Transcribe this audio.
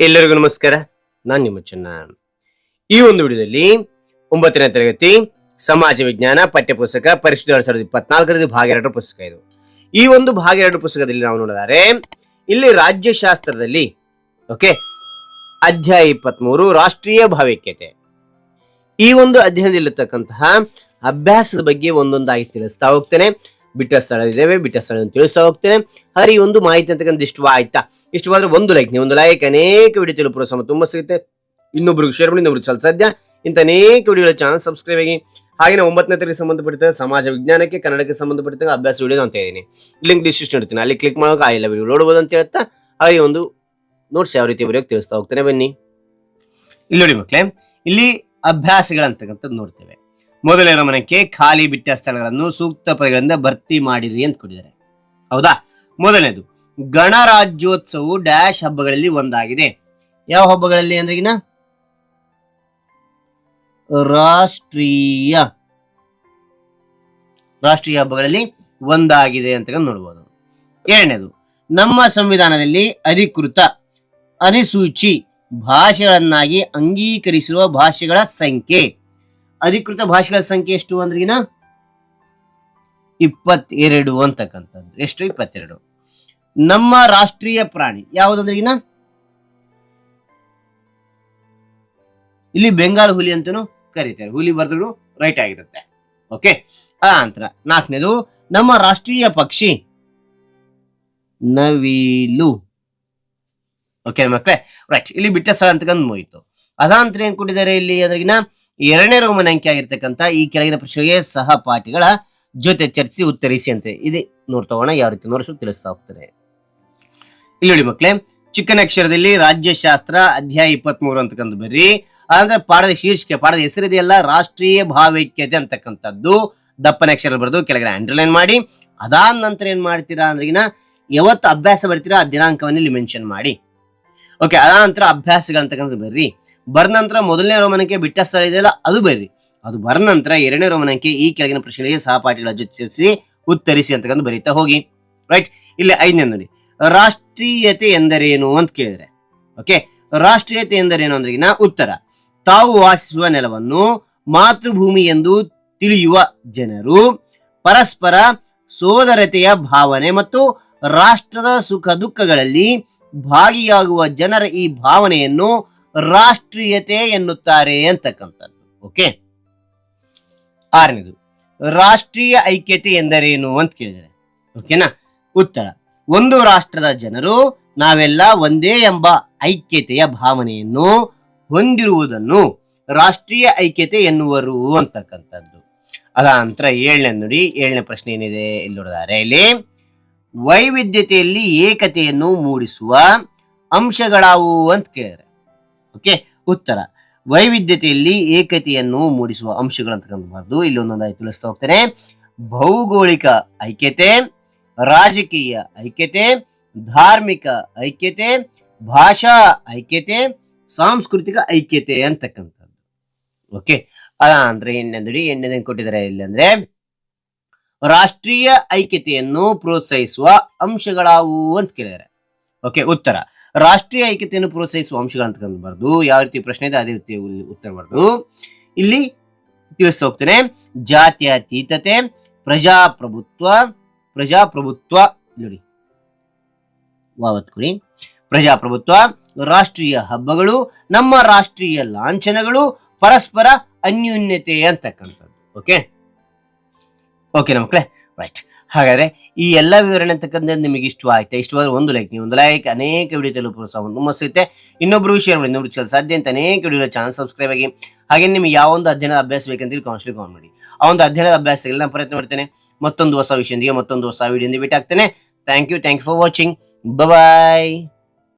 ಎಲ್ಲರಿಗೂ ನಮಸ್ಕಾರ. ನಾನು ನಿಮ್ಮ ಚೆನ್ನ. ಈ ಒಂದು ವಿಡಿಯೋದಲ್ಲಿ ಒಂಬತ್ತನೇ ತರಗತಿ ಸಮಾಜ ವಿಜ್ಞಾನ ಪಠ್ಯಪುಸ್ತಕ ಪರಿಶುದ್ಧ ಎರಡು ಸಾವಿರದ ಇಪ್ಪತ್ನಾಲ್ಕರದ್ದು ಭಾಗ ಎರಡು ಪುಸ್ತಕ ಇದು. ಈ ಒಂದು ಭಾಗ ಎರಡು ಪುಸ್ತಕದಲ್ಲಿ ನಾವು ನೋಡಿದರೆ, ಇಲ್ಲಿ ರಾಜ್ಯಶಾಸ್ತ್ರದಲ್ಲಿ ಓಕೆ ಅಧ್ಯಾಯ ಇಪ್ಪತ್ಮೂರು ರಾಷ್ಟ್ರೀಯ ಭಾವೈಕ್ಯತೆ. ಈ ಒಂದು ಅಧ್ಯಯನದಲ್ಲಿರ್ತಕ್ಕಂತಹ ಅಭ್ಯಾಸದ ಬಗ್ಗೆ ಒಂದೊಂದಾಗಿ ತಿಳಿಸ್ತಾ ಹೋಗ್ತೇನೆ. ಬಿಟ್ಟ ಸ್ಥಳವಿದ್ದೇವೆ ಬಿಟ್ಟ ಸ್ಥಳ ತಿಳಿಸ್ತಾ ಹೋಗ್ತೇನೆ. ಹರಿ, ಒಂದು ಮಾಹಿತಿ ಅಂತಕ್ಕಂಥ ಇಷ್ಟವ? ಆಯ್ತಾ? ಇಷ್ಟವಾದ್ರೆ ಒಂದು ಲೈಕ್ ನೀವು ಒಂದು ಲೈಕ್ ಅನೇಕ ವಿಡಿಯೋ ತಿಳಿಪುರ ಸಮ ತುಂಬ ಸಿಗುತ್ತೆ. ಇನ್ನೊಬ್ರಿಗೆ ಶೇರ್ ಮಾಡಿ, ಇನ್ನೊಬ್ರಿಗೆ ಸ್ವಲ್ಪ ಸಾಧ್ಯ. ಇಂಥ ಅನೇಕ ವಿಡಿಯೋಗಳ ಚಾನಲ್ ಸಬ್ಸ್ಕ್ರೈಬ್ ಆಗಿ ಹಾಗೆ ಒಂಬತ್ತನೇ ತರಗತಿ ಸಂಬಂಧಪಟ್ಟ ಸಮಾಜ ವಿಜ್ಞಾನಕ್ಕೆ, ಕನ್ನಡಕ್ಕೆ ಸಂಬಂಧಪಟ್ಟ ಅಭ್ಯಾಸ ವಿಡಿಯೋ ಅಂತ ಇದ್ದೀನಿ ಲಿಂಕ್ ಡಿಸ್ಕ್ರಿಪ್ಷನ್ ಇಡ್ತೀನಿ. ಅಲ್ಲಿ ಕ್ಲಿಕ್ ಮಾಡೋಕೆ ಆ ಎಲ್ಲ ವಿಡಿಯೋ ನೋಡ್ಬೋದು ಅಂತ ಹೇಳ್ತಾ, ಹಾಗೆ ಒಂದು ನೋಟ್ಸ್ ಯಾವ ರೀತಿ ಬರೆಯೋಕೆ ತಿಳಿಸ್ತಾ ಹೋಗ್ತೇನೆ ಬನ್ನಿ. ಇಲ್ಲಿ ನೋಡಿ ಮಕ್ಕಳೇ ಇಲ್ಲಿ ಅಭ್ಯಾಸಗಳಂತಕ್ಕಂಥದ್ದು ನೋಡ್ತೇವೆ. ಮೊದಲನೇ ಗಮನಕ್ಕೆ ಖಾಲಿ ಬಿಟ್ಟ ಸ್ಥಳಗಳನ್ನು ಸೂಕ್ತ ಪದಗಳಿಂದ ಭರ್ತಿ ಮಾಡಿರಿ ಅಂತ ಕೊಟ್ಟಿದ್ದಾರೆ. ಹೌದಾ? ಮೊದಲನೇದು, ಗಣರಾಜ್ಯೋತ್ಸವವು ಡ್ಯಾಶ್ ಹಬ್ಬಗಳಲ್ಲಿ ಒಂದಾಗಿದೆ. ಯಾವ ಹಬ್ಬಗಳಲ್ಲಿ ಅಂದ್ರೆಗಿನ ರಾಷ್ಟ್ರೀಯ ರಾಷ್ಟ್ರೀಯ ಹಬ್ಬಗಳಲ್ಲಿ ಒಂದಾಗಿದೆ ಅಂತ ನೋಡ್ಬೋದು. ಎರಡನೇದು, ನಮ್ಮ ಸಂವಿಧಾನದಲ್ಲಿ ಅಧಿಕೃತ ಅನಿಸೂಚಿ ಭಾಷೆಗಳನ್ನಾಗಿ ಅಂಗೀಕರಿಸಿರುವ ಭಾಷೆಗಳ ಸಂಖ್ಯೆ. ಅಧಿಕೃತ ಭಾಷೆಗಳ ಸಂಖ್ಯೆ ಎಷ್ಟು ಅಂದ್ರಿಗಿನ ಇಪ್ಪತ್ತೆರಡು ಅಂತಕ್ಕಂಥದ್ದು. ಎಷ್ಟು? ಇಪ್ಪತ್ತೆರಡು. ನಮ್ಮ ರಾಷ್ಟ್ರೀಯ ಪ್ರಾಣಿ ಯಾವುದಂದ್ರಿಗಿನ ಇಲ್ಲಿ ಬೆಂಗಾಲ್ ಹುಲಿ ಅಂತಾನು ಕರೀತಾರೆ. ಹುಲಿ ಬರ್ದ್ರು ರೈಟ್ ಆಗಿರುತ್ತೆ. ಓಕೆ ಆ ನಂತರ ನಾಲ್ಕನೇದು, ನಮ್ಮ ರಾಷ್ಟ್ರೀಯ ಪಕ್ಷಿ ನವಿಲು. ಓಕೆ ಮಕ್ಕಳೇ? ರೈಟ್ ಇಲ್ಲಿ ಬಿಟ್ಟ ಸ್ಥಳ ಅಂತಕ್ಕಂಥ ಮುಗಿತು. ಅದಾಂತರ ಏನ್ ಕೊಟ್ಟಿದ್ದಾರೆ ಇಲ್ಲಿ ಅದ್ರಿಗಿನ ಎರಡನೇ ರೋಮನ್ ಅಂಕಿ ಆಗಿರ್ತಕ್ಕಂಥ ಈ ಕೆಳಗಿನ ಪ್ರಶ್ನೆಗೆ ಸಹಪಾಠಿಗಳ ಜೊತೆ ಚರ್ಚಿಸಿ ಉತ್ತರಿಸಿ ಅಂತ ಇದೆ. ನೋಡ್ತಗೋಣ ಯಾವ ರೀತಿ ನೋಡಿಸು ತಿಳಿಸ್ತಾ ಹೋಗ್ತಾರೆ. ಇಲ್ಲಿ ನೋಡಿ ಮಕ್ಕಳೇ, ಚಿಕ್ಕನ ಅಕ್ಷರದಲ್ಲಿ ರಾಜ್ಯಶಾಸ್ತ್ರ ಅಧ್ಯಾಯ ಇಪ್ಪತ್ಮೂರು ಅಂತಕ್ಕಂಥ ಬರ್ರಿ. ಅಂದ್ರೆ ಪಾಠದ ಶೀರ್ಷಿಕೆ, ಪಾಠದ ಹೆಸರಿದೆಯಲ್ಲ ರಾಷ್ಟ್ರೀಯ ಭಾವೈಕ್ಯತೆ ಅಂತಕ್ಕಂಥದ್ದು. ದಪ್ಪನ ಅಕ್ಷರ ಬರೆದು ಕೆಳಗಡೆ ಅಂಡರ್ಲೈನ್ ಮಾಡಿ. ಅದಾದ ನಂತರ ಏನ್ ಮಾಡ್ತೀರಾ ಅಂದ್ರಿಗಿನ ಯಾವತ್ತು ಅಭ್ಯಾಸ ಬರ್ತೀರಾ, ಆ ದಿನಾಂಕವನ್ನು ಇಲ್ಲಿ ಮೆನ್ಷನ್ ಮಾಡಿ. ಓಕೆ ಅದಾದ ನಂತರ ಅಭ್ಯಾಸಗಳಂತಕ್ಕಂಥದ್ದು ಬರ್ರಿ. ಬರೆದ ನಂತರ ಮೊದಲನೇ ರೋಮನಕ್ಕೆ ಬಿಟ್ಟ ಸ್ಥಳ ಇದೆಯಲ್ಲ ಅದು ಬರ್ರಿ ಅದು ಬರ ನಂತರ ಎರಡನೇ ರೋಮನಕ್ಕೆ ಈ ಕೆಳಗಿನ ಪ್ರಶ್ನೆಗಳಿಗೆ ಸಹಪಾಠಿಗಳ ಚರ್ಚಿಸಿ ಉತ್ತರಿಸಿ ಅಂತಕ್ಕಂಥ ಬರೀತಾ ಹೋಗಿ. ರೈಟ್ ಇಲ್ಲಿ ಐದನೇ ನೋಡಿ. ರಾಷ್ಟ್ರೀಯತೆ ಎಂದರೇನು ಅಂತ ಕೇಳಿದ್ರೆ. ಓಕೆ ರಾಷ್ಟ್ರೀಯತೆ ಎಂದರೇನು ಅಂದ್ರಿಗಿನ ಉತ್ತರ. ತಾವು ವಾಸಿಸುವ ನೆಲವನ್ನು ಮಾತೃಭೂಮಿ ಎಂದು ತಿಳಿಯುವ ಜನರು ಪರಸ್ಪರ ಸೋದರತೆಯ ಭಾವನೆ ಮತ್ತು ರಾಷ್ಟ್ರದ ಸುಖ ದುಃಖಗಳಲ್ಲಿ ಭಾಗಿಯಾಗುವ ಜನರ ಈ ಭಾವನೆಯನ್ನು ರಾಷ್ಟ್ರೀಯತೆ ಎನ್ನುತ್ತಾರೆ ಅಂತಕ್ಕಂಥದ್ದು. ಓಕೆ ಆರನೇದು, ರಾಷ್ಟ್ರೀಯ ಐಕ್ಯತೆ ಎಂದರೇನು ಅಂತ ಕೇಳಿದರೆ ಓಕೆನಾ ಉತ್ತರ, ಒಂದು ರಾಷ್ಟ್ರದ ಜನರು ನಾವೆಲ್ಲ ಒಂದೇ ಎಂಬ ಐಕ್ಯತೆಯ ಭಾವನೆಯನ್ನು ಹೊಂದಿರುವುದನ್ನು ರಾಷ್ಟ್ರೀಯ ಐಕ್ಯತೆ ಎನ್ನುವರು ಅಂತಕ್ಕಂಥದ್ದು. ಅದ ನಂತರ ಏಳನೇ ನೋಡಿ, ಏಳನೇ ಪ್ರಶ್ನೆ ಏನಿದೆ ಇಲ್ಲಿ ನೋಡಿದಾರೆ ಇಲ್ಲಿ, ವೈವಿಧ್ಯತೆಯಲ್ಲಿ ಏಕತೆಯನ್ನು ಮೂಡಿಸುವ ಅಂಶಗಳಾವು ಅಂತ ಕೇಳಿದ್ರೆ ಓಕೆ, ಉತ್ತರ. ವೈವಿಧ್ಯತೆಯಲ್ಲಿ ಏಕತೆಯನ್ನು ಮೂಡಿಸುವ ಅಂಶಗಳು ಕಂಡುಬಾರದು, ಇಲ್ಲಿ ಒಂದೊಂದಾಗಿ ತಿಳಿಸ್ತಾ ಹೋಗ್ತೇನೆ. ಭೌಗೋಳಿಕ ಐಕ್ಯತೆ, ರಾಜಕೀಯ ಐಕ್ಯತೆ, ಧಾರ್ಮಿಕ ಐಕ್ಯತೆ, ಭಾಷಾ ಐಕ್ಯತೆ, ಸಾಂಸ್ಕೃತಿಕ ಐಕ್ಯತೆ ಅಂತಕ್ಕಂಥದ್ದು. ಓಕೆ ಅಂದ್ರೆ ಎಣ್ಣೆಂದುಡಿ, ಎಣ್ಣೆದೇನು ಕೊಟ್ಟಿದ್ದಾರೆ ಇಲ್ಲಿ ಅಂದ್ರೆ, ರಾಷ್ಟ್ರೀಯ ಐಕ್ಯತೆಯನ್ನು ಪ್ರೋತ್ಸಾಹಿಸುವ ಅಂಶಗಳಾವು ಅಂತ ಕೇಳಿದ್ದಾರೆ. ಓಕೆ, ಉತ್ತರ. ರಾಷ್ಟ್ರೀಯ ಐಕ್ಯತೆಯನ್ನು ಪ್ರೋತ್ಸಾಹಿಸುವ ಅಂಶಗಳು ಅಂತ ಯಾವ ರೀತಿ ಪ್ರಶ್ನೆ ಇದೆ, ಅದೇ ರೀತಿ ಉತ್ತರ ಬರ್ದು. ಇಲ್ಲಿ ತಿಳಿಸ್ತಾ ಹೋಗ್ತೇನೆ. ಜಾತ್ಯತೀತತೆ ಪ್ರಜಾಪ್ರಭುತ್ವ ಪ್ರಜಾಪ್ರಭುತ್ವ, ನೋಡಿ. ವಾವತ್ ಕೊಡಿ ಪ್ರಜಾಪ್ರಭುತ್ವ, ರಾಷ್ಟ್ರೀಯ ಹಬ್ಬಗಳು, ನಮ್ಮ ರಾಷ್ಟ್ರೀಯ ಲಾಂಛನಗಳು, ಪರಸ್ಪರ ಅನ್ಯೂನ್ಯತೆ ಅಂತಕ್ಕಂಥದ್ದು. ಓಕೆ? ಓಕೆ ಮಕ್ಕಳೇ ರೈಟ್ ಹಾಗಾದ್ರೆ ಈ ಎಲ್ಲ ವಿವರಣೆ ಅಂತಕ್ಕಂಥ ನಿಮಗೆ ಇಷ್ಟ ಆಯ್ತಾ? ಒಂದು ಲೈಕ್ ನೀವು ಒಂದು ಲೈಕ್ ಅನೇಕ ವಿಡಿಯೋ ತಲುಪ ಪ್ರೋತ್ಸಾಹ ತುಂಬ ಸಿಗುತ್ತೆ ಇನ್ನೊಬ್ರು ವಿಷಯ ಮಾಡಿ ಇನ್ನೊಬ್ರು ಚಲ ಸಾಧ್ಯ ಅಂತ ಅನೇಕ ವಿಡಿಯೋ ಚಾನಲ್ ಸಬ್ಸ್ಕ್ರೈಬ್ ಆಗಿ. ಹಾಗೆ ನಿಮ್ಗೆ ಯಾವ ಒಂದು ಅಧ್ಯಯನದ ಅಭ್ಯಾಸ ಬೇಕಂತೇಳಿ ಕೌನ್ಸಿಲಿಂಗ್ ಕಾಲ್ ಮಾಡಿ. ಆ ಒಂದು ಅಧ್ಯಯನದ ಅಭ್ಯಾಸದಲ್ಲಿ ನಾನು ಪ್ರಯತ್ನ ಮಾಡ್ತೇನೆ. ಮತ್ತೊಂದು ಹೊಸ ವಿಷಯದೊಂದಿಗೆ, ಮತ್ತೊಂದು ಹೊಸ ವಿಡಿಯೋದಿಂದ ಭೇಟಿ ಆಗ್ತೇನೆ. Thank you thank you for watching bye